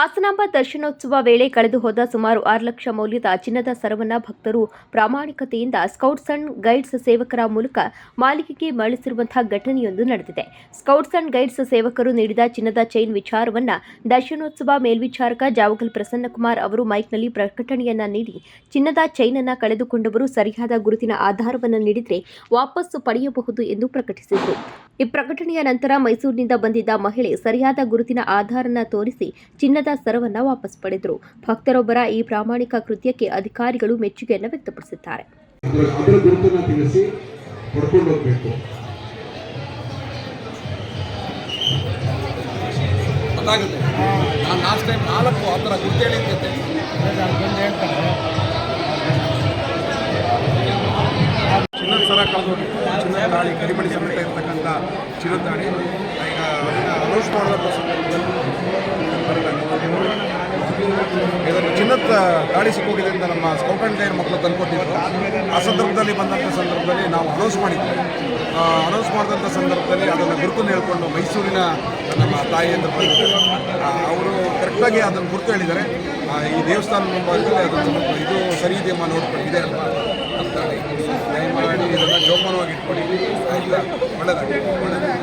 ಹಾಸನಾಂಬ ದರ್ಶನೋತ್ಸವ ವೇಳೆ ಕಳೆದು ಹೋದ ಸುಮಾರು ಆರು ಲಕ್ಷ ಮೌಲ್ಯದ ಚಿನ್ನದ ಸರವನ್ನ ಭಕ್ತರು ಪ್ರಾಮಾಣಿಕತೆಯಿಂದ ಸ್ಕೌಟ್ಸ್ ಅಂಡ್ ಗೈಡ್ಸ್ ಸೇವಕರ ಮೂಲಕ ಮಾಲಿಕೆಗೆ ಮರಳಿಸಿರುವಂತಹ ಘಟನೆಯೊಂದು ನಡೆದಿದೆ. ಸ್ಕೌಟ್ಸ್ ಅಂಡ್ ಗೈಡ್ಸ್ ಸೇವಕರು ನೀಡಿದ ಚಿನ್ನದ ಚೈನ್ ವಿಚಾರವನ್ನ ದರ್ಶನೋತ್ಸವ ಮೇಲ್ವಿಚಾರಕ ಜಾವಗಲ್ ಪ್ರಸನ್ನಕುಮಾರ್ ಅವರು ಮೈಕ್ನಲ್ಲಿ ಪ್ರಕಟಣೆಯನ್ನ ನೀಡಿ, ಚಿನ್ನದ ಚೈನ್ ಅನ್ನ ಕಳೆದುಕೊಂಡವರು ಸರಿಯಾದ ಗುರುತಿನ ಆಧಾರವನ್ನು ನೀಡಿದರೆ ವಾಪಸ್ಸು ಪಡೆಯಬಹುದು ಎಂದು ಪ್ರಕಟಿಸಿದರು. ಈ ಪ್ರಕಟಣೆಯ ನಂತರ ಮೈಸೂರಿನಿಂದ ಬಂದಿದ್ದ ಮಹಿಳೆ ಸರಿಯಾದ ಗುರುತಿನ ಆಧಾರನ ತೋರಿಸಿ ಚಿನ್ನದ ಸರವನ್ನ ವಾಪಸ್ ಪಡೆದರು. ಭಕ್ತರೊಬ್ಬರ ಈ ಪ್ರಾಮಾಣಿಕ ಕೃತ್ಯಕ್ಕೆ ಅಧಿಕಾರಿಗಳು ಮೆಚ್ಚುಗೆಯನ್ನು ವ್ಯಕ್ತಪಡಿಸಿದ್ದಾರೆ. ಚಿನ್ನದ ಸರ ಕಳೆದು ಚಿನ್ನದ ತಾಳಿ ಕರಿಮಣಿ ಸಮೇತ ಇರ್ತಕ್ಕಂಥ ಚಿನ್ನದ ತಾಳಿ ಈಗ ಅದನ್ನು ಅನೌನ್ಸ್ ಮಾಡುವಂಥ ಸಂದರ್ಭದಲ್ಲಿ ಗಾಳಿ ಅಂತ ನಮ್ಮ ಸ್ಕೌಟ್ ಆ್ಯಂಡ್ ಗೈಡ್ ಮಕ್ಕಳು ತಂದ್ಕೊಟ್ಟಿದ್ರು. ಆ ಸಂದರ್ಭದಲ್ಲಿ ಬಂದಂಥ ಸಂದರ್ಭದಲ್ಲಿ ನಾವು ಅನೌನ್ಸ್ ಮಾಡಿದ್ವಿ. ಅನೌನ್ಸ್ ಮಾಡಿದಂಥ ಸಂದರ್ಭದಲ್ಲಿ ಅದನ್ನು ಗುರುತು ಹೇಳ್ಕೊಂಡು ಮೈಸೂರಿನ ನಮ್ಮ ತಾಯಿ ಅಂತ ಬಂದಿದ್ದಾರೆ. ಅವರು ಕರೆಕ್ಟಾಗಿ ಅದನ್ನು ಗುರುತು ಹೇಳಿದ್ದಾರೆ. ಈ ದೇವಸ್ಥಾನ ಮುಂಭಾಗದಲ್ಲಿ ಅದನ್ನು ಇದು ಸರಿ ಇದೆಯಮ್ಮ ನೋಡ್ಕೊಂಡು ಇದೆ ಅಲ್ವಾ? ಅಂತ ದಯಮಾಡಿ ಇದನ್ನು ಜೋಪಾನವಾಗಿ ಇಟ್ಕೊಳ್ಳಿ. ಆಯಿತಾ? ಒಳ್ಳೆಯದಾಗಿ ಒಳ್ಳೆಯದಾಗಿ